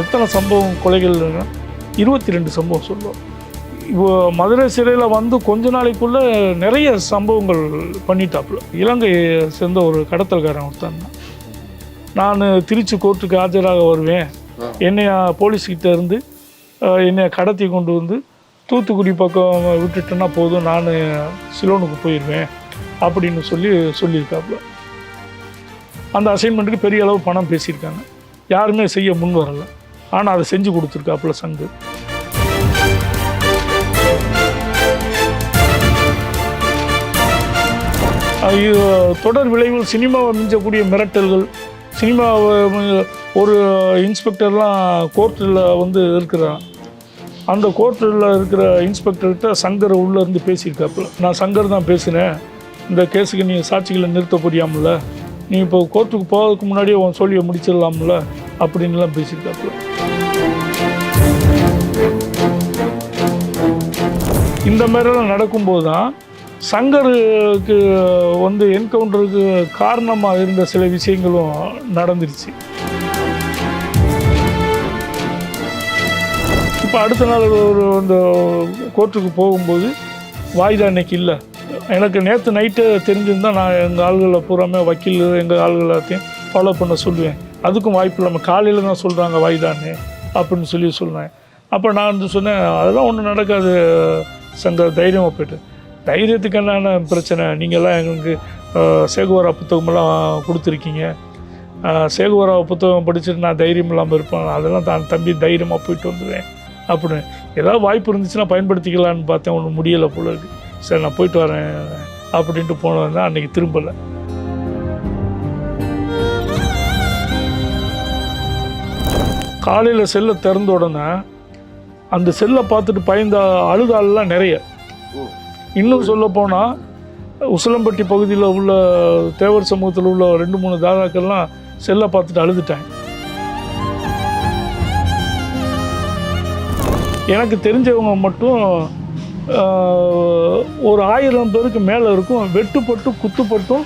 எத்தனை சம்பவம் கொலைகள் இருபத்தி ரெண்டு சம்பவம் சொல்லுவோம். இப்போ மதுரை சிறையில் வந்து கொஞ்ச நாளைக்குள்ள நிறைய சம்பவங்கள் பண்ணிட்டாப்புல. இலங்கையை சேர்ந்த ஒரு கடத்தல்காரன் ஒருத்தன். தான். நான் திருச்சி கோர்ட்டுக்கு ஆஜராக வருவேன். என்னைய போலீஸ்கிட்ட இருந்து என்னை கடத்தி கொண்டு வந்து தூத்துக்குடி பக்கம் விட்டுட்டேன்னா போதும் நான் சிலோனுக்கு போயிடுவேன் அப்படின்னு சொல்லி சொல்லியிருக்காப்புல. அந்த அசைன்மெண்ட்டுக்கு பெரிய அளவு பணம் பேசியிருக்காங்க. யாருமே செய்ய முன் வரலை. ஆனால் அதை செஞ்சு கொடுத்துருக்காப்புல சங்கு. தொடர் விளைவில் சினிமாவை மிஞ்சக்கூடிய மிரட்டல்கள் சினிமாவை ஒரு இன்ஸ்பெக்டர்லாம் கோர்ட்டில் வந்து இருக்கிறான். அந்த கோர்ட்டில் இருக்கிற இன்ஸ்பெக்டர்கிட்ட சங்கர் உள்ளே இருந்து பேசியிருக்காப்புல. நான் சங்கர் தான் பேசினேன். இந்த கேஸுக்கு நீ சாட்சிகளை நிறுத்த முடியாமல நீ இப்போ கோர்ட்டுக்கு போகிறதுக்கு முன்னாடியே உன் சொல்லியை முடிச்சிடலாம்ல அப்படின்லாம் பேசியிருக்காப்புல. இந்த மாதிரிலாம் நடக்கும்போது தான் சங்கருக்கு வந்து என்கவுண்டருக்கு காரணமாக இருந்த சில விஷயங்களும் நடந்துருச்சு. இப்போ அடுத்த நாள் ஒரு அந்த கோர்ட்டுக்கு போகும்போது வாய்தா இன்னைக்கு இல்லை. எனக்கு நேற்று நைட்டு தெரிஞ்சிருந்தால் நான் எங்கள் ஆள்களை பூராமே வக்கீல் எங்கள் ஆள்களாத்தையும் எல்லாத்தையும் ஃபாலோ பண்ண சொல்லுவேன். அதுக்கும் வாய்ப்பு இல்லாமல் காலையில் தான் சொல்கிறாங்க வாய்தான்னு அப்படின்னு சொல்லி சொல்கிறேன் அப்போ நான் வந்து சொன்னேன் அதெல்லாம் ஒன்றும் நடக்காது. சங்கர் தைரியமாக போயிட்டு. தைரியத்துக்கு என்னென்ன பிரச்சனை? நீங்கள்லாம் எங்களுக்கு சேகுவரா சேகுவாரா புத்தகமெல்லாம் கொடுத்துருக்கீங்க. சேகுவரா புத்தகம் படிச்சுட்டு நான் தைரியம் இல்லாமல் இருப்பேன். அதெல்லாம் தான் தம்பி தைரியமாக போயிட்டு வந்துடுவேன் அப்படின்னு. ஏதாவது வாய்ப்பு இருந்துச்சுன்னா பயன்படுத்திக்கலான்னு பார்த்தேன். ஒன்றும் முடியலை போல இருக்கு. சரி நான் போயிட்டு வரேன் அப்படின்ட்டு போனது தான் அன்றைக்கி திரும்பலை. காலையில் செல்லை திறந்த உடனே அந்த செல்லை பார்த்துட்டு பயந்த அழுதாளெலாம் நிறைய. இன்னும் சொல்ல போனால் உசிலம்பட்டி பகுதியில் உள்ள தேவர் சமூகத்தில் உள்ள ரெண்டு மூணு தாதாக்கள்லாம் செல்லை பார்த்துட்டு அழுதுட்டாங்க. எனக்கு தெரிஞ்சவங்க மட்டும் ஒரு ஆயிரம் பேருக்கு மேலே இருக்கும். வெட்டுப்பட்டும் குத்துப்பட்டும்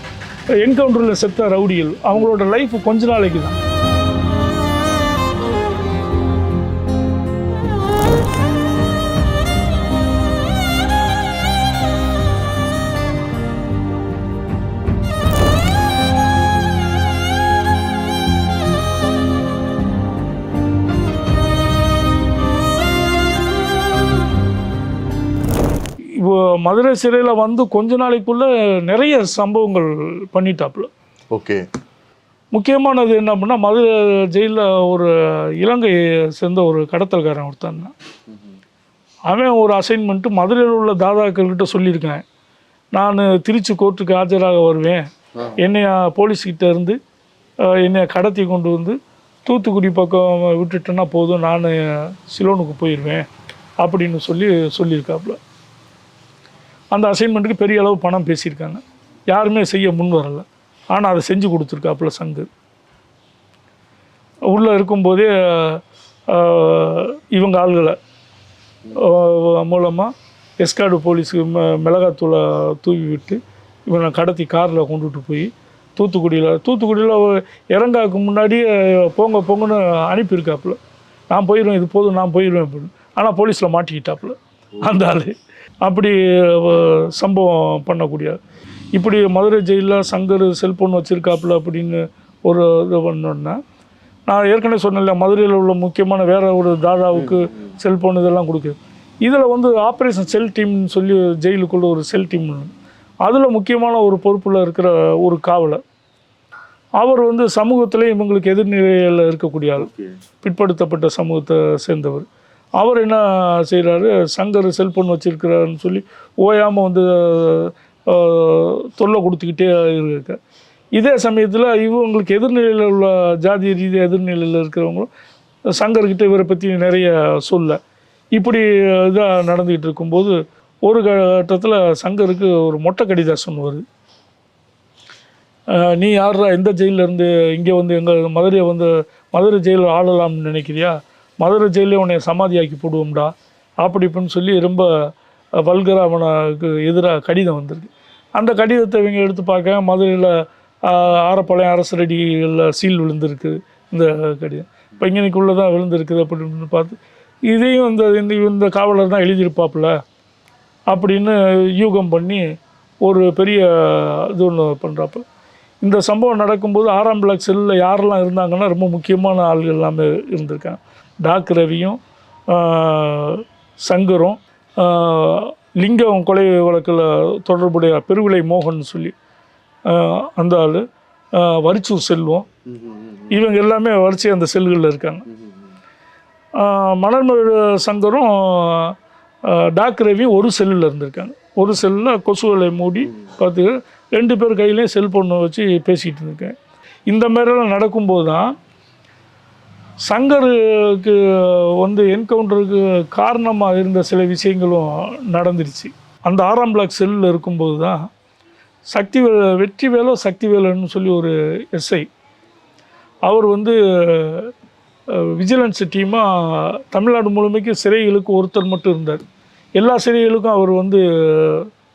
என்கவுண்டரில் செத்த ரவுடிகள். அவங்களோட லைஃப் கொஞ்ச நாளைக்கு தான் மதுரை சிறையில் வந்து கொஞ்ச நாளைக்குள்ள நிறைய சம்பவங்கள் பண்ணிட்டாப்புல. ஓகே. முக்கியமானது என்ன அப்படின்னா மதுரை ஜெயிலில் ஒரு இலங்கையை சேர்ந்த ஒரு கடத்தல்காரன் ஒருத்தன் தான். அவன் ஒரு அசைன்மெண்ட்டு மதுரையில் உள்ள தாதாக்கள்கிட்ட சொல்லியிருக்கேன் நான் திருச்சி கோர்ட்டுக்கு ஆஜராக வருவேன். என்னைய போலீஸ்கிட்ட இருந்து அஹ், என்னைய கடத்தி கொண்டு வந்து தூத்துக்குடி பக்கம் விட்டுட்டேன்னா போதும் நான் சிலோனுக்கு போயிடுவேன் அப்படின்னு சொல்லி சொல்லியிருக்காப்புல. அந்த அசைன்மெண்ட்டுக்கு பெரிய அளவு பணம் பேசியிருக்காங்க. யாருமே செய்ய முன் வரலை. ஆனால் அதை செஞ்சு கொடுத்துருக்காப்புல சங்கு. உள்ளே இருக்கும்போதே இவங்க ஆள்களை மூலமாக எஸ்கார்டு போலீஸுக்கு ம மிளகாத்தூளை தூவி விட்டு இவனை கடத்தி காரில் கொண்டுட்டு போய் தூத்துக்குடியில் தூத்துக்குடியில் இறங்காக்கு முன்னாடியே போங்க போங்கன்னு அனுப்பியிருக்காப்புல. நான் போயிடுவேன் இது போதும் நான் போயிடுவேன் அப்படின்னு. ஆனால் போலீஸில் மாட்டிக்கிட்டாப்புல. அந்த ஆள். அப்படி சம்பவம் பண்ணக்கூடிய. இப்படி மதுரை ஜெயிலில் சங்கர் செல்ஃபோன் வச்சுருக்காப்புல அப்படின்னு ஒரு இது பண்ணோன்னா நான் ஏற்கனவே சொன்னேன்ல மதுரையில் உள்ள முக்கியமான வேற ஒரு தாதாவுக்கு செல்ஃபோன் இதெல்லாம் கொடுக்குது. இதில் வந்து ஆப்ரேஷன் செல் டீம்னு சொல்லி ஜெயிலுக்குள்ள ஒரு செல் டீம் அதில் முக்கியமான ஒரு பொறுப்பில் இருக்கிற ஒரு காவலர். அவர் வந்து சமூகத்திலே இவங்களுக்கு எதிர்நிலையில் இருக்கக்கூடிய ஆள். பிற்படுத்தப்பட்ட சமூகத்தை சேர்ந்தவர். அவர் என்ன செய்கிறாரு சங்கர் செல்ஃபோன் வச்சுருக்கிறாருன்னு சொல்லி ஓயாமல் வந்து தொல்லை கொடுத்துக்கிட்டே இருக்க இதே சமயத்தில் இவங்களுக்கு எதிர்நிலையில் உள்ள ஜாதி ரீதியாக எதிர்நிலையில் இருக்கிறவங்களும் சங்கர்கிட்ட இவரை பற்றி நிறைய சொல்ல. இப்படி இதாக நடந்துக்கிட்டு இருக்கும்போது ஒரு கட்டத்தில் சங்கருக்கு ஒரு மொட்டை கடிதாசன் வருது. நீ யாரா எந்த ஜெயிலிருந்து இங்கே வந்து எங்கள் மதுரையை வந்து மதுரை ஜெயிலில் ஆளலாம்னு நினைக்கிறியா? மதுரை ஜெயிலே உன்னை சமாதியாக்கி போடுவோம்டா. அப்படி இப்படின்னு சொல்லி ரொம்ப வல்கர அவனுக்கு எதிராக கடிதம் வந்திருக்கு. அந்த கடிதத்தை இவங்க எடுத்து பார்க்க மதுரையில் ஆரப்பாளையம் அரசரடியில் சீல் விழுந்திருக்கு இந்த கடிதம். பையனுக்குள்ளே தான் விழுந்திருக்குது அப்படின்னு பார்த்து இதையும் இந்த இந்த இந்த காவலர் தான் எழுதியிருப்பாப்புல. அப்படின்னு யூகம் பண்ணி ஒரு பெரிய இது ஒன்று பண்ணுறாப்ப இந்த சம்பவம் நடக்கும்போது ஆறாம் பிளாக் செல்லில் யாரெல்லாம் இருந்தாங்கன்னா ரொம்ப முக்கியமான ஆள்கள் எல்லாமே இருந்திருக்காங்க. டாக் ரவியும் சங்கரும் லிங்கம் கொலை வழக்கில் தொடர்புடைய பெருவிலை மோகன் சொல்லி அந்த ஆள் வரிச்சூர் செல்வம். இவங்க எல்லாமே வரிசை அந்த செல்களில் இருக்காங்க. ஆஹ் சங்கரும் டாக் ரவியும் ஒரு செல்லில் இருந்திருக்காங்க. ஒரு செல்லில் கொசுவலை மூடி பார்த்து ரெண்டு பேர் கையிலையும் செல்ஃபோனை வச்சு பேசிகிட்டு இருந்திருக்கேன் இந்த மாதிரிலாம் நடக்கும்போது தான் சங்கருக்கு வந்து என்கவுண்டருக்கு காரணமாக இருந்த சில விஷயங்களும் நடந்துருச்சு. அந்த ஆறாம் பிளாக் செல்லில் இருக்கும்போது தான் சக்தி வெற்றிவேலோ சக்திவேலன்னு சொல்லி ஒரு எஸ்ஐ அவர் வந்து விஜிலன்ஸ் டீமாக தமிழ்நாடு முழுமைக்கு சிறைகளுக்கு ஒருத்தர் மட்டும் இருந்தார். எல்லா சிறைகளுக்கும் அவர் வந்து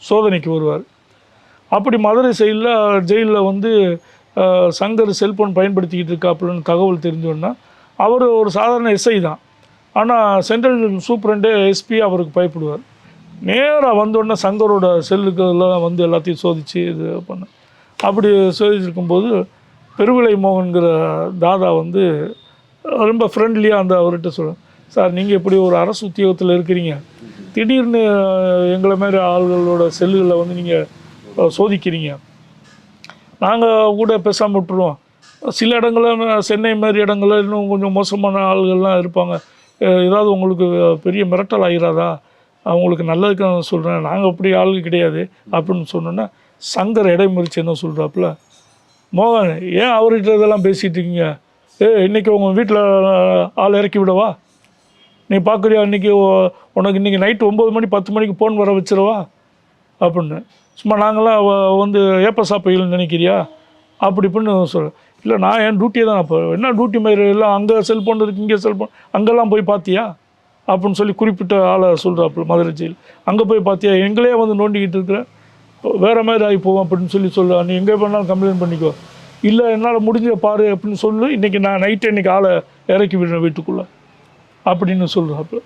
சோதனைக்கு வருவார். அப்படி மதுரை சைடில் ஜெயிலில் வந்து சங்கர் செல்ஃபோன் பயன்படுத்திக்கிட்டு இருக்காப்புலன்னு தகவல் தெரிஞ்சோன்னா அவர் ஒரு சாதாரண எஸ்ஐ தான். ஆனால் சென்ட்ரல் சூப்பரண்டே எஸ்பி அவருக்கு பயப்படுவார். நேராக வந்தோடனே சங்கரோட செல்லுக்கெல்லாம் வந்து எல்லாத்தையும் சோதித்து இது பண்ண. அப்படி சோதிச்சிருக்கும்போது பெருவிளை மோகன்கிற தாதா வந்து ரொம்ப ஃப்ரெண்ட்லியாக அந்த அவர்கிட்ட சொல்ல சார் நீங்கள் இப்படி ஒரு அரசு உத்தியோகத்தில் இருக்கிறீங்க. திடீர்னு எங்களை மாதிரி ஆள்களோட செல்லுகளை வந்து நீங்கள் சோதிக்கிறீங்க. நாங்கள் கூட பேசாமல் விட்டுருவோம். சில இடங்களில் சென்னை மாதிரி இடங்களில் இன்னும் கொஞ்சம் மோசமான ஆள்கள்லாம் இருப்பாங்க. ஏதாவது உங்களுக்கு பெரிய மிரட்டல் ஆகிறாதா அவங்களுக்கு நல்லதுக்கு நான் சொல்கிறேன் நாங்கள் அப்படி ஆளுங்க கிடையாது அப்படின்னு சொன்னோன்னா சங்கர் இடைமறிச்சு என்ன சொல்கிறாப்புல மோகன் ஏன் அவர்கிட்ட இதெல்லாம் பேசிகிட்டு இருக்கீங்க? ஏ இன்றைக்கி உங்கள் வீட்டில் ஆள் இறக்கி விடவா? நீ பார்க்குறியா இன்றைக்கி உனக்கு இன்றைக்கி நைட்டு ஒம்பது மணி பத்து மணிக்கு ஃபோன் வர வச்சிருவா அப்படின்னு. சும்மா நாங்களாம் வந்து ஏப்ப சாப்பையில் நினைக்கிறியா? அப்படி இப்படின்னு சொல்கிறேன் இல்லை நான் என் டியூட்டியை தான் அப்போ என்ன டியூட்டி மாதிரி? எல்லாம் அங்கே செல்ஃபோன் இருக்கு இங்கே செல்ஃபோன் அங்கெல்லாம் போய் பார்த்தியா அப்படின்னு சொல்லி குறிப்பிட்ட ஆளை சொல்கிறாப்புல மதுரை ஜெயில் அங்கே போய் பார்த்தியா எங்களே வந்து நோண்டிக்கிட்டு இருக்கிற வேறு மாதிரி ஆகி போவோம் அப்படின்னு சொல்லி சொல்ல நீ எங்கே பண்ணாலும் கம்ப்ளைண்ட் பண்ணிக்கோ. இல்லை என்னால் முடிஞ்ச பாரு அப்படின்னு சொல்லு. இன்றைக்கி நான் நைட்டு இன்றைக்கி ஆளை இறக்கி விடுறேன் வீட்டுக்குள்ளே அப்படின்னு சொல்கிறாப்புல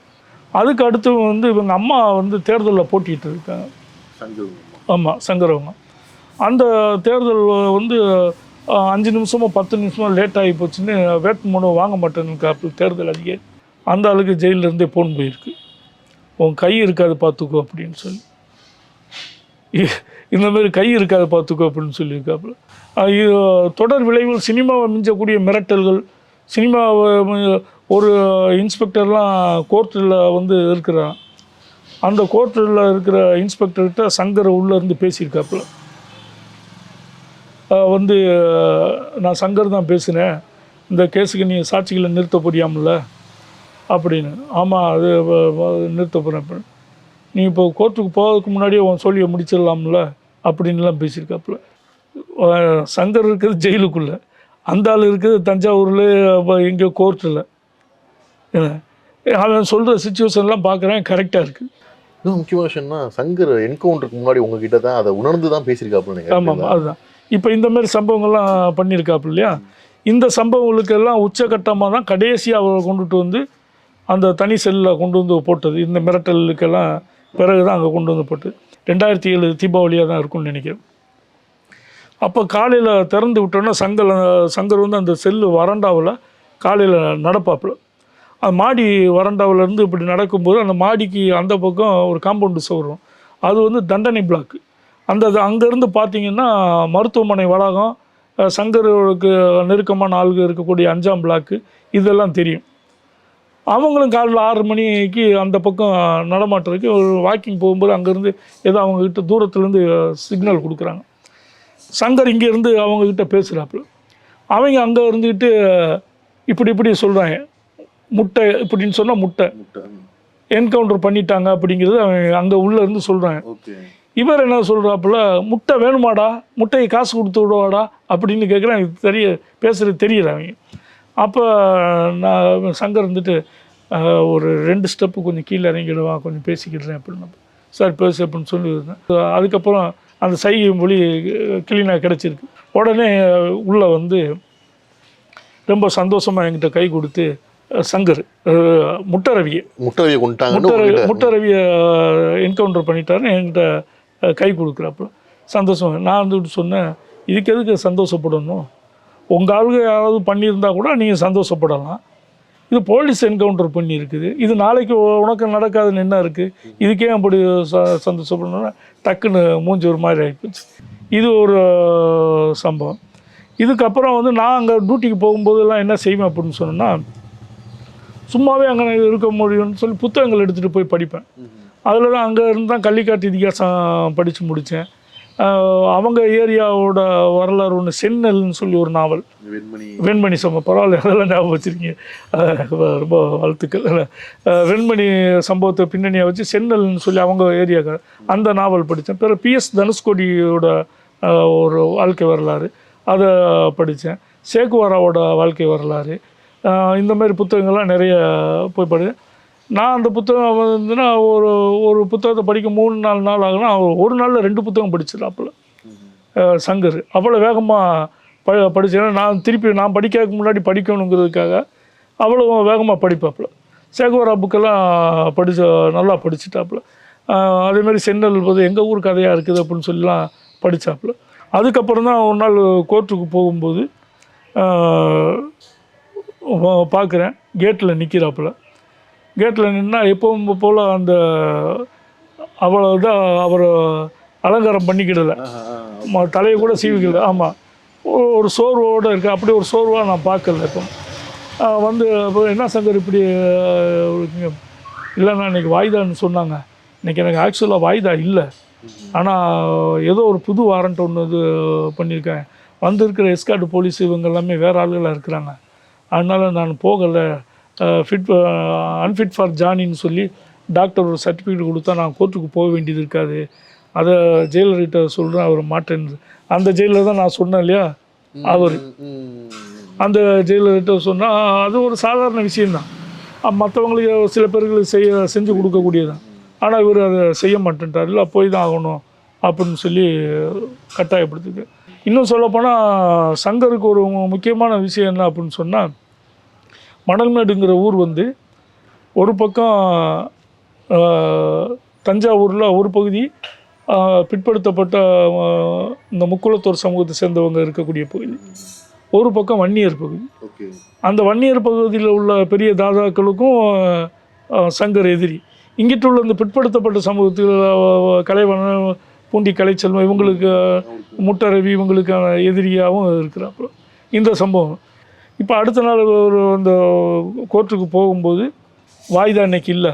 அதுக்கு அடுத்து வந்து இவங்க அம்மா வந்து தேர்தலில் போட்டிட்டு இருக்காங்க. ஆமாம் சங்கரவங்க அந்த தேர்தல் வந்து அஞ்சு நிமிஷமோ பத்து நிமிஷமோ லேட் ஆகி போச்சுன்னு வேட்புமனு வாங்க மாட்டேன்னு தேர்தல் அதிக அந்த ஆளுக்கு ஜெயிலிருந்தே இருந்தே போன் போயிருக்கு. உன் கை இருக்காது பார்த்துக்கோ அப்படின்னு சொல்லி. இந்த மாதிரி கை இருக்காது பார்த்துக்கோ அப்படின்னு சொல்லியிருக்காப்புல. இது தொடர் விளைவில் சினிமாவை மிஞ்சக்கூடிய மிரட்டல்கள் சினிமாவை ஒரு இன்ஸ்பெக்டர்லாம் கோர்ட்டில் வந்து இருக்கிறான். அந்த கோர்ட்டில் இருக்கிற இன்ஸ்பெக்டர்கிட்ட சங்கர் உள்ளே இருந்து பேசியிருக்காப்புல. வந்து நான் சங்கர் தான் பேசினேன். இந்த கேஸுக்கு நீ சாட்சிகளை நிறுத்த போறியாமல? அப்படின்னு. ஆமாம் அது நிறுத்த போகிறேன் நீ இப்போ கோர்ட்டுக்கு போகிறதுக்கு முன்னாடியே உன் சொல்லியை முடிச்சிடலாம்ல? அப்படின்லாம் பேசியிருக்காப்புல. சங்கர் இருக்கிறது ஜெயிலுக்குள்ளே. அந்த ஆள் இருக்கிறது தஞ்சாவூரில் எங்கேயோ கோர்ட்டில். அவன் சொல்கிற சுச்சுவேஷன்லாம் பார்க்குறேன் கரெக்டாக இருக்குது இன்னும் முக்கியமான விஷயம்னா சங்கர் என்கவுண்டருக்கு முன்னாடி உங்ககிட்ட தான் அதை உணர்ந்து தான் பேசியிருக்காப்புல ஆமாம் அதுதான். இப்போ இந்த மாதிரி சம்பவங்கள்லாம் பண்ணியிருக்காப்பு இல்லையா? இந்த சம்பவங்களுக்கெல்லாம் உச்சகட்டமாக தான் கடைசியாக அவரை கொண்டுட்டு வந்து அந்த தனி செல்லில் கொண்டு வந்து போட்டது. இந்த மிரட்டலுக்கெல்லாம் பிறகு தான் அங்கே கொண்டு வந்து போட்டு. ரெண்டாயிரத்தி ஏழு தீபாவளியாக தான் இருக்கும்னு நினைக்கிறேன். அப்போ காலையில் திறந்து விட்டோன்னா சங்கர் சங்கர் வந்து அந்த செல்லு வறண்டாவில் காலையில் நடப்பாப்புல. அந்த மாடி வறண்டாவிலேருந்து இப்படி நடக்கும்போது அந்த மாடிக்கு அந்த பக்கம் ஒரு காம்பவுண்டு சவுரும். அது வந்து தண்டனை பிளாக்கு அந்த அங்கேருந்து பார்த்தீங்கன்னா மருத்துவமனை வளாகம் சங்கருக்கு நெருக்கமான ஆளுங்க இருக்கக்கூடிய அஞ்சாம் பிளாக்கு இதெல்லாம் தெரியும். அவங்களும் காலையில் ஆறு மணிக்கு அந்த பக்கம் நடமாட்டத்துக்கு ஒரு வாக்கிங் போகும்போது அங்கேருந்து ஏதோ அவங்கக்கிட்ட தூரத்துலேருந்து சிக்னல் கொடுக்குறாங்க. சங்கர் இங்கேருந்து அவங்கக்கிட்ட பேசுகிறாப்புல அவங்க அங்கே இருந்துக்கிட்டு இப்படி இப்படி சொல்கிறாங்க முட்டை இப்படின்னு சொன்னால் முட்டை. என்கவுண்டர் பண்ணிட்டாங்க அப்படிங்கிறது அவன் அங்கே உள்ளே இருந்து சொல்கிறாங்க ஓகே. இவர் என்ன சொல்கிறாப்புல முட்டை வேணுமாடா முட்டையை காசு கொடுத்து விடுவாடா அப்படின்னு கேட்குறேன் எனக்கு தெரிய பேசுகிறது தெரியல அவங்க. அப்போ நான் சங்கர் இருந்துட்டு "ஆஹ், ஒரு ரெண்டு ஸ்டெப்பு கொஞ்சம் கீழே இறங்கிடுவா கொஞ்சம் பேசிக்கிடுறேன் அப்படின்னு. சார் பேசு அப்படின்னு சொல்லியிருந்தேன் அதுக்கப்புறம் அந்த சைகை மொழி கிளீனாக கிடச்சிருக்கு. உடனே உள்ளே வந்து ரொம்ப சந்தோஷமாக என்கிட்ட கை கொடுத்து சங்கர் முட்டரவியை முட்டரையை கொண்டுட்டாங்கன்னு முட்டரவி முட்டரவியை என்கவுண்டர் பண்ணிட்டாருன்னு என்கிட்ட கை கொடுக்குறப்ப சந்தோஷம். நான் வந்துட்டு சொன்னேன். இதுக்கு எதுக்கு சந்தோஷப்படணும்? உங்கள் ஆளுங்க யாராவது பண்ணியிருந்தா கூட நீங்கள் சந்தோஷப்படலாம். இது போலீஸ் என்கவுண்டர் பண்ணியிருக்குது. இது நாளைக்கு உனக்கு நடக்காதுன்னு என்ன இருக்குது இதுக்கே அப்படி ச சந்தோஷப்படணும்னா டக்குன்னு மூஞ்சி ஒரு மாதிரி ஆகிப்போச்சு இது ஒரு சம்பவம். இதுக்கப்புறம் வந்து நான் அங்கே டியூட்டிக்கு போகும்போதெல்லாம் என்ன செய்வேன் அப்படின்னு சொன்னேன்னா சும்மாவே அங்கே இருக்க முடியும்னு சொல்லி புத்தகங்கள் எடுத்துகிட்டு போய் படிப்பேன். அதில் தான் அங்கே இருந்து தான் கள்ளிக்காட்டு இதிகாசம் படித்து முடித்தேன் அவங்க ஏரியாவோட வரலாறு ஒன்று செந்நெல்னு சொல்லி ஒரு நாவல். வெண்மணி. வெண்மணி சம்பவம். பரவாயில்ல அதெல்லாம் ஞாபகம் வச்சுருக்கீங்க. ரொம்ப வாழ்த்துக்கள். வெண்மணி சம்பவத்தை பின்னணியை வச்சு சென்னல்னு சொல்லி அவங்க ஏரியாக்கு அந்த நாவல் படித்தேன் பிறகு பிஎஸ் தனுஷ்கோடியோட ஒரு வாழ்க்கை வரலாறு அதை படித்தேன் சேக்குவாராவோட வாழ்க்கை வரலாறு இந்த மாதிரி புத்தகங்கள்லாம் நிறைய போய் படித்தேன் நான் அந்த புத்தகம் வந்துன்னா ஒரு ஒரு புத்தகத்தை படிக்க மூணு நாலு நாள் ஆகுனா ஒரு நாளில் ரெண்டு புத்தகம் படிச்சிடறாப்புல அஹ் சங்கர். அவ்வளோ வேகமாக ப படித்தேன் நான் திருப்பி நான் படிக்கிறதுக்கு முன்னாடி படிக்கணுங்கிறதுக்காக அவ்வளோ வேகமாக படிப்பாப்புல. சேகுவரா புக்கெல்லாம் படிச்ச நல்லா படிச்சுட்டாப்புல. அஹ் அதே மாதிரி சென்னல் போது எங்கள் ஊர் கதையாக இருக்குது அப்படின்னு சொல்லலாம் படித்தாப்புல அதுக்கப்புறம் தான் ஒரு நாள் கோர்ட்டுக்கு போகும்போது பார்க்குறேன் கேட்டில் நிற்கிறாப்புல கேட்டில் நின்னா எப்பவும் போல் அந்த அவ்வளோதான் அவர் அலங்காரம் பண்ணிக்கிடலை. தலையை கூட சீவிக்கல. ஆமாம் ஒரு சோர்வோடு இருக்கு. அப்படி ஒரு சோர்வாக நான் பார்க்கல இப்போ. வந்து என்ன சங்கர் இப்படி இல்லைண்ணா இன்னைக்கு வாய்தான்னு சொன்னாங்க. இன்னைக்கு எனக்கு ஆக்சுவலாக வாய்தா இல்லை. ஆனால் ஏதோ ஒரு புது வாரண்ட் ஒன்று இது பண்ணியிருக்கேன். வந்திருக்கிற எஸ்கார்டு போலீஸ் இவங்க எல்லாமே வேறு ஆளுகளாக இருக்கிறாங்க. அதனால் நான் போகலை. ஃபிட் அன்ஃபிட் ஃபார் ஜானின்னு சொல்லி டாக்டர் ஒரு சர்டிஃபிகேட் கொடுத்தா நான் கோர்ட்டுக்கு போக வேண்டியது இருக்காது. அதை ஜெயிலர்கிட்ட சொல்கிறேன் அவர் மாட்டேன்னு அந்த ஜெயிலில் தான் நான் சொன்னேன் இல்லையா? அவர். அந்த ஜெயிலர்கிட்ட சொன்னால் அது ஒரு சாதாரண விஷயம்தான். மற்றவங்களுக்கு சில பேருக்கு செய்ய செஞ்சு கொடுக்கக்கூடியதான் ஆனால் இவர் அதை செய்ய மாட்டேன்ட்டார் இல்லை போய் தான் ஆகணும் அப்படின்னு சொல்லி கட்டாயப்படுத்துது இன்னும் சொல்லப்போனால் சங்கருக்கு ஒரு முக்கியமான விஷயம் என்ன அப்படின்னு சொன்னால் மணல்மேடுங்கிற ஊர் வந்து ஒரு பக்கம் தஞ்சாவூரில் ஒரு பகுதி பிற்படுத்தப்பட்ட இந்த முக்குளத்தோர் சமூகத்தை சேர்ந்தவங்க இருக்கக்கூடிய பகுதி. ஒரு பக்கம் வன்னியர் பகுதி. அந்த வன்னியர் பகுதியில் உள்ள பெரிய தாதாக்களுக்கும் சங்கர் எதிரி. இங்கிட்டு உள்ள இந்த பிற்படுத்தப்பட்ட சமூகத்தில் கலைவன பூண்டி கலைச்செல்வம் இவங்களுக்கு முட்டரவி இவங்களுக்கான எதிரியாகவும் இருக்கிறாப்புல. இந்த சம்பவம். இப்போ அடுத்த நாள் ஒரு அந்த கோர்ட்டுக்கு போகும்போது வாய்தா இன்னைக்கு இல்லை.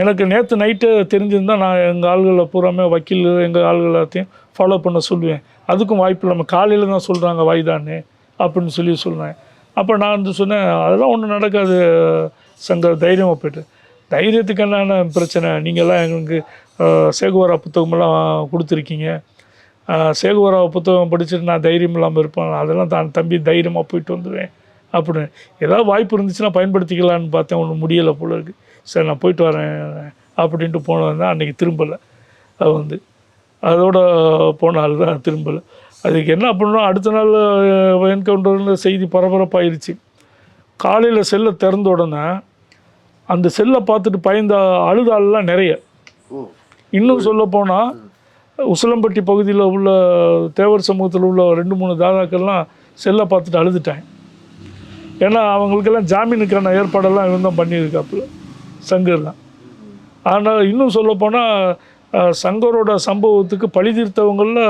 எனக்கு நேற்று நைட்டு தெரிஞ்சிருந்தா நான் எங்கள் ஆள்களை பூராமே வக்கீல் எங்கள் ஆள்கள் எல்லாத்தையும் ஃபாலோ பண்ண சொல்லுவேன். அதுக்கும் வாய்ப்பு இல்லாமல் காலையில் தான் சொல்கிறாங்க வாய்தான்னு அப்படின்னு சொல்லி சொல்கிறேன் அப்போ நான் வந்து சொன்னேன் அதெல்லாம் ஒன்றும் நடக்காது சங்கர். தைரியமாக போய்ட்டு. தைரியத்துக்கு என்னென்ன பிரச்சனை? நீங்கள்லாம் எங்களுக்கு அஹ், சேகுவாரா புத்தகமெல்லாம் கொடுத்துருக்கீங்க. அஹ், சேகுவாரா புத்தகம் படிச்சுட்டு நான் தைரியம் இல்லாமல் இருப்பேன். அதெல்லாம் தான் தம்பி தைரியமாக போயிட்டு வந்துடுவேன் அப்படின்னு. ஏதாவது வாய்ப்பு இருந்துச்சுன்னா பயன்படுத்திக்கலான்னு பார்த்தேன். ஒன்றும் முடியலை போல இருக்கு. சரி நான் போயிட்டு வரேன் அப்படின்ட்டு போனது தான் அன்றைக்கி திரும்பலை. அது வந்து அதோட போன ஆள் தான் திரும்பலை. அதுக்கு என்ன பண்ணணும்? அடுத்த நாள் என்கவுண்டர்னு செய்தி பரபரப்பாயிருச்சு. காலையில் செல்லை திறந்த உடனே அந்த செல்லை பார்த்துட்டு பயந்த அழுத ஆள்லாம் நிறைய இன்னும் சொல்ல போனால் உசிலம்பட்டி பகுதியில் உள்ள தேவர் சமூகத்தில் உள்ள ரெண்டு மூணு தாதாக்கள்லாம் செல்லை பார்த்துட்டு அழுதுட்டாங்க. ஏன்னா அவங்களுக்கெல்லாம் ஜாமீனுக்கான ஏற்பாடெல்லாம் இவன் தான் பண்ணியிருக்காப்புல சங்கர் தான் ஆனால் இன்னும் சொல்லப்போனால் சங்கரோட சம்பவத்துக்கு பழி தீர்த்தவங்களில்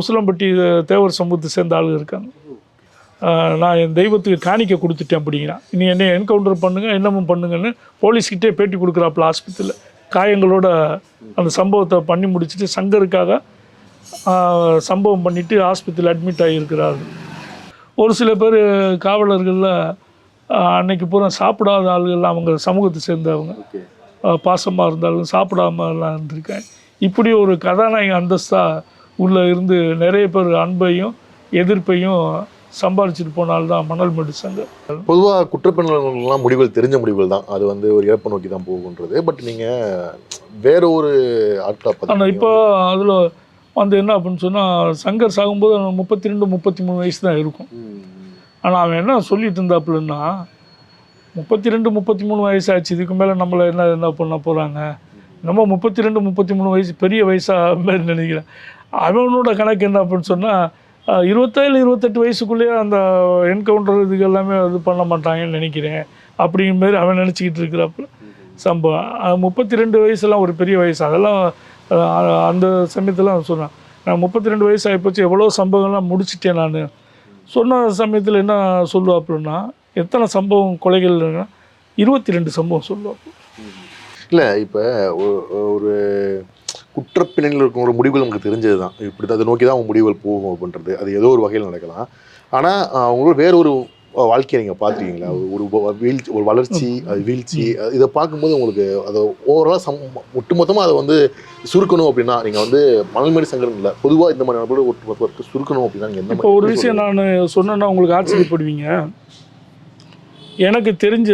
உசிலம்பட்டி தேவர் சமூகத்தை சேர்ந்த ஆளுங்க இருக்காங்க. நான் என் தெய்வத்துக்கு காணிக்க கொடுத்துட்டேன் அப்படிங்கிறான். இனி என்னை என்கவுண்டர் பண்ணுங்க என்னமும் பண்ணுங்கன்னு போலீஸ்கிட்டே பேட்டி கொடுக்குறாப்புல ஆஸ்பத்திரியில். காயங்களோட அந்த சம்பவத்தை பண்ணி முடிச்சுட்டு சங்கருக்காக சம்பவம் பண்ணிட்டு ஆஸ்பத்திரியில் அட்மிட் ஆகியிருக்கிறாரு. ஒரு சில பேர் காவலர்களில் அன்னைக்கு பூரா சாப்பிடாத ஆளுகள் அவங்க சமூகத்தை சேர்ந்தவங்க. பாசமாக இருந்தாலும் சாப்பிடாம எல்லாம் இருந்திருக்கேன். இப்படி ஒரு கதாநாயக அந்தஸ்தாக உள்ளே இருந்து நிறைய பேர் அன்பையும் எதிர்ப்பையும் சம்பாரிச்சிட்டு போனால்தான் மணல் மேடு சங்கம் பொதுவா குற்றப்பணிகள்லாம் முடிவுகள் தெரிஞ்ச முடிவுகள் தான். அது வந்து ஒரு இழப்பை நோக்கி தான் போகுன்றது. பட் நீங்க வேற ஒரு ஆட்களை ஆனால் இப்போ அதில் வந்து என்ன அப்படின்னு சொன்னால் சங்கர் சாகும்போது முப்பத்தி ரெண்டு முப்பத்தி மூணு வயசு தான் இருக்கும். ஆனால் அவன் என்ன சொல்லிட்டு இருந்தாப்புலன்னா முப்பத்தி ரெண்டு முப்பத்தி மூணு வயசு ஆச்சு இதுக்கு மேலே நம்மளை என்ன என்ன பண்ண போகிறாங்க நம்ம முப்பத்தி ரெண்டு முப்பத்தி மூணு வயசு பெரிய வயசாக மாதிரி நினைக்கிறேன். அவனோட கணக்கு என்ன அப்படின்னு சொன்னால் இருபத்தேழு இருபத்தெட்டு வயசுக்குள்ளேயே அந்த என்கவுண்டர் இதுக்கு எல்லாமே இது பண்ண மாட்டாங்கன்னு நினைக்கிறேன். அப்படிங்கிற மாதிரி அவன் நினச்சிக்கிட்டு இருக்கிறப்ப சம்பவம். முப்பத்தி ரெண்டு வயசுலாம் ஒரு பெரிய வயசு. அதெல்லாம் அந்த சமயத்தில் அவன் சொன்னான். நான் முப்பத்தி ரெண்டு வயசு ஆகிப்போச்சு எவ்வளோ சம்பவங்கள்லாம் முடிச்சிட்டேன் நான். சொன்ன சமயத்தில் என்ன சொல்லுவாப்புலன்னா எத்தனை சம்பவம் கொலைகள் இருபத்தி ரெண்டு சம்பவம் சொல்லுவாப்பு இல்லை இப்போ ஒரு குற்றப்பின்னணியில் இருக்கும் ஒரு முடிவுகள் நமக்கு தெரிஞ்சது தான் இப்படி அதை நோக்கி தான் அவங்க முடிவுகள் போகும் அப்படின்றது. அது ஏதோ ஒரு வகையில் நடக்கலாம். ஆனால் அவங்களோட வேற ஒரு வாழ்க்கையை நீங்கள் பார்த்துருக்கீங்களா? ஒரு வீழ்ச்சி ஒரு வளர்ச்சி அது வீழ்ச்சி இதை பார்க்கும்போது உங்களுக்கு அதை ஓவராலாக சம் ஒட்டுமொத்தமாக அதை வந்து சுருக்கணும் அப்படின்னா நீங்கள் வந்து மணல்மேடு சங்கரம் இல்லை. பொதுவாக இந்த மாதிரி நபர்கள் ஒட்டுமொத்த சுருக்கணும் அப்படின்னா நீங்கள் எந்த இப்போ ஒரு விஷயம் நான் சொன்னேன்னா உங்களுக்கு ஆச்சரியப்படுவீங்க. எனக்கு தெரிஞ்ச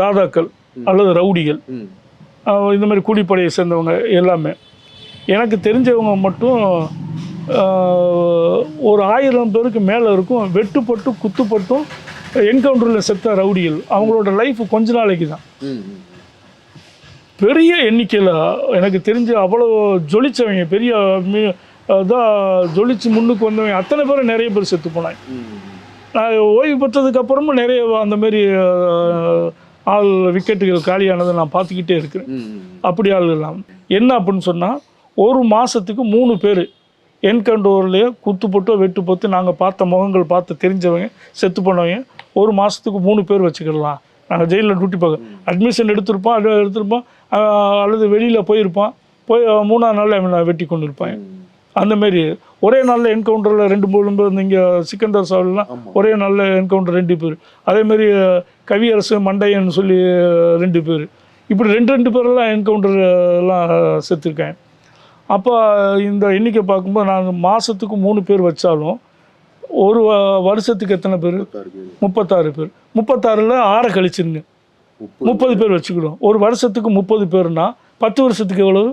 தாதாக்கள் அல்லது ரவுடிகள் இந்த மாதிரி கூலிப்படையை சேர்ந்தவங்க எல்லாமே. எனக்கு தெரிஞ்சவங்க மட்டும் ஒரு ஆயிரம் பேருக்கு மேலே இருக்கும் வெட்டுப்பட்டு குத்துப்பட்டும் என்கவுண்டரில் செத்த ரவுடிகள் அவங்களோட லைஃப் கொஞ்ச நாளைக்கு தான். பெரிய எண்ணிக்கையில் எனக்கு தெரிஞ்ச அவ்வளோ ஜொலிச்சவங்க பெரிய அதான் ஜொலிச்சு முன்னுக்கு வந்தவங்க அத்தனை பேரும் நிறைய பேர் செத்து போனாங்க. நான் ஓய்வு பெற்றதுக்கு அப்புறமும் நிறைய அந்த மாதிரி அஹ், ஆள் விக்கெட்டுகள் காலியானதை நான் பார்த்துக்கிட்டே இருக்கிறேன். அப்படி ஆள் இல்லாம என்ன அப்படின்னு சொன்னால் ஒரு மாதத்துக்கு மூணு பேர். என்கவுண்டர்லேயே குத்து போட்டோ வெட்டு போட்டு நாங்கள் பார்த்த முகங்கள் பார்த்து தெரிஞ்சவங்க செத்து போனவங்க ஒரு மாதத்துக்கு மூணு பேர் வச்சுக்கிடலாம். நாங்கள் ஜெயிலில் டியூட்டி பார்க்க அட்மிஷன் எடுத்திருப்போம் அது எடுத்திருப்போம். அல்லது வெளியில் போயிருப்பான் போய் மூணாவது நாள் அவனை வெட்டி கொண்டு இருப்பாங்க அந்த மாதிரி ஒரே நாளில் என்கவுண்டரில் ரெண்டு மூணு பேர் இங்கே சிக்கந்தர் சாவல்லாம். ஒரே நாளில் என்கவுண்டர் ரெண்டு பேர். அதேமாரி கவியரசு மண்டையன் சொல்லி ரெண்டு பேர். இப்படி ரெண்டு ரெண்டு பேரெல்லாம் என்கவுண்டர் எல்லாம் செத்துருக்கேன் அப்போ இந்த எண்ணிக்கை பார்க்கும்போது நாங்கள் மாதத்துக்கு மூணு பேர் வச்சாலும் ஒரு வருஷத்துக்கு எத்தனை பேர்? முப்பத்தாறு பேர். முப்பத்தாறு பேர் முப்பத்தாறில் ஆறை கழிச்சிருங்க. முப்பது பேர் வச்சுக்கிடும் ஒரு வருஷத்துக்கு முப்பது பேர்னா பத்து வருஷத்துக்கு எவ்வளவு?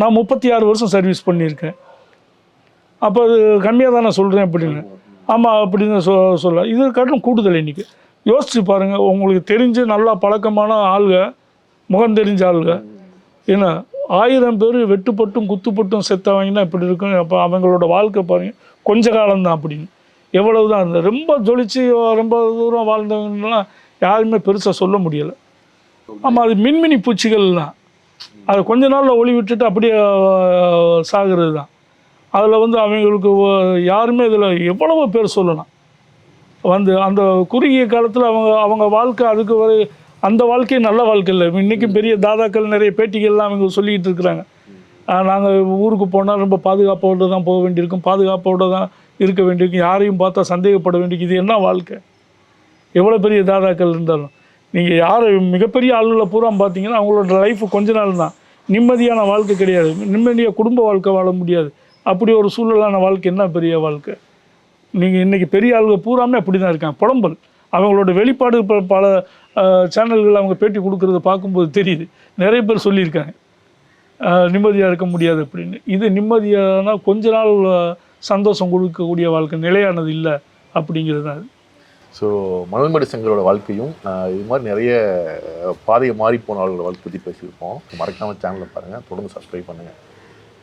நான் முப்பத்தி ஆறு வருஷம் சர்வீஸ் பண்ணியிருக்கேன். அப்போ அது கம்மியாக தான் நான் சொல்கிறேன் அப்படின்னு ஆமாம் அப்படின்னு சொ சொல்ல. இது காட்டிலும் கூடுதல் எண்ணிக்கை. யோசிச்சு பாருங்கள் உங்களுக்கு தெரிஞ்சு நல்லா பழக்கமான ஆளுங்க முகம் தெரிஞ்ச ஆளுங்க ஏன்னா ஆயிரம் பேர் வெட்டுப்பட்டும் குத்துப்பட்டும் செத்தவங்கன்னா இப்படி இருக்கும். அப்போ அவங்களோட வாழ்க்கை பாருங்க. கொஞ்ச காலம்தான் அப்படின்னு. எவ்வளவு தான் அந்த ரொம்ப ஜொலிச்சு ரொம்ப தூரம் வாழ்ந்தவங்கலாம் யாருமே பெருசாக சொல்ல முடியலை. ஆமாம் அது மின்மினி பூச்சிகள் தான் அது கொஞ்ச நாளில் ஒளி விட்டுட்டு அப்படியே சாகிறது தான் அதில் வந்து அவங்களுக்கு யாருமே இதில் எவ்வளவோ பேர் சொல்லலாம். வந்து அந்த குறுகிய காலத்தில் அவங்க அவங்க வாழ்க்கை அதுக்கு வரை அந்த வாழ்க்கை நல்ல வாழ்க்கை இல்லை. இன்றைக்கும் பெரிய தாதாக்கள் நிறைய பேட்டிகள்லாம் அவங்க சொல்லிக்கிட்டு இருக்கிறாங்க. நாங்கள் ஊருக்கு போனால் ரொம்ப பாதுகாப்போடு தான் போக வேண்டியிருக்கும். பாதுகாப்போடு தான் இருக்க வேண்டியிருக்கும். யாரையும் பார்த்தா சந்தேகப்பட வேண்டியிருக்கு. இது என்ன வாழ்க்கை? எவ்வளோ பெரிய தாதாக்கள் இருந்தாலும். நீங்கள் யார் மிகப்பெரிய ஆளுகளை பூரா பார்த்தீங்கன்னா அவங்களோட லைஃப் கொஞ்ச நாள் தான். நிம்மதியான வாழ்க்கை கிடையாது. நிம்மதியாக குடும்ப வாழ்க்கை வாழ முடியாது. அப்படி ஒரு சூழலான வாழ்க்கை என்ன பெரிய வாழ்க்கை? நீங்கள் இன்றைக்கி பெரிய ஆளுங்க பூராமே அப்படி தான் இருக்காங்க. புலம்பல். அவங்களோட வெளிப்பாடு இப்போ பல சேனல்கள் அவங்க பேட்டி கொடுக்குறத பார்க்கும்போது தெரியுது. நிறைய பேர் சொல்லியிருக்காங்க. நிம்மதியாக இருக்க முடியாது அப்படின்னு. இது நிம்மதியானா கொஞ்ச நாள் சந்தோஷம் கொடுக்கக்கூடிய வாழ்க்கை நிலையானது இல்லை அப்படிங்கிறது தான் ஸோ மணல்மடி சங்கரோட வாழ்க்கையும் இது மாதிரி நிறைய பாதையை மாறி போனவர்களோட வாழ்க்கை பற்றி பேசியிருப்போம். மறக்காமல் சேனலை பாருங்கள் தொடர்ந்து சப்ஸ்கிரைப் பண்ணுங்கள்